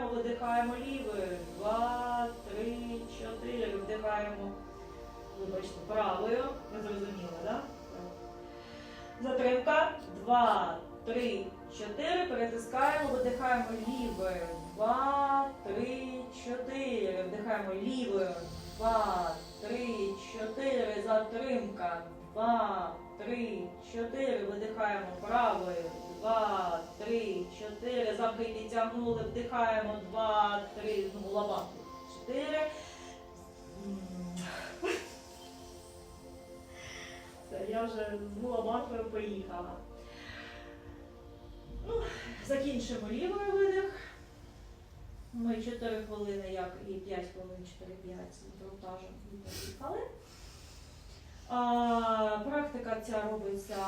видихаємо лівою. Два, три, чотири. Вдихаємо. Вибачте, правою. Ви зрозуміли, так? Затримка. Два, три, чотири. Перетискаємо, видихаємо лівою. Два, три, чотири. Вдихаємо лівою. Два, три, чотири. Затримка. Два, три, чотири. Видихаємо правою. Замки підтягнули. Вдихаємо. Два, три. Знову лабанку. Чотири. Все, я вже з лабанкою поїхала. Ну, закінчимо лівою видих. Ми 4 хвилини, як і 5 хвилин, 4-5 з і поїхали. Практика ця робиться